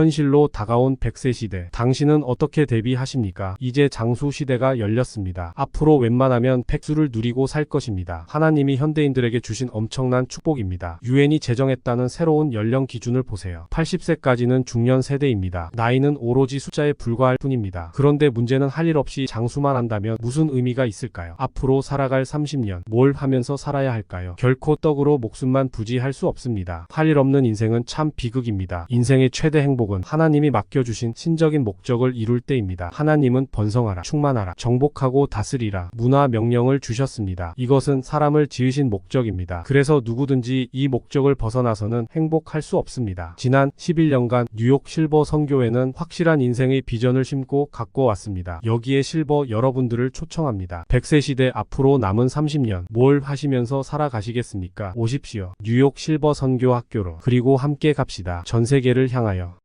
현실로 다가온 100세 시대. 당신은 어떻게 대비하십니까? 이제 장수 시대가 열렸습니다. 앞으로 웬만하면 백수를 누리고 살 것입니다. 하나님이 현대인들에게 주신 엄청난 축복입니다. 유엔이 제정했다는 새로운 연령 기준을 보세요. 80세까지는 중년 세대입니다. 나이는 오로지 숫자에 불과할 뿐입니다. 그런데 문제는 할 일 없이 장수만 한다면 무슨 의미가 있을까요? 앞으로 살아갈 30년 뭘 하면서 살아야 할까요? 결코 떡으로 목숨만 부지할 수 없습니다. 할 일 없는 인생은 참 비극입니다. 인생의 최대 행복 은 하나님이 맡겨주신 신적인 목적을 이룰 때입니다. 하나님은 번성하라, 충만하라, 정복하고 다스리라 문화 명령을 주셨습니다. 이것은 사람을 지으신 목적입니다. 그래서 누구든지 이 목적을 벗어나서는 행복할 수 없습니다. 지난 11년간 뉴욕 실버 선교회는 확실한 인생의 비전을 심고 갖고 왔습니다. 여기에 실버 여러분들을 초청합니다. 100세 시대 앞으로 남은 30년 뭘 하시면서 살아가시겠습니까? 오십시오. 뉴욕 실버 선교 학교로 그리고 함께 갑시다. 전 세계를 향하여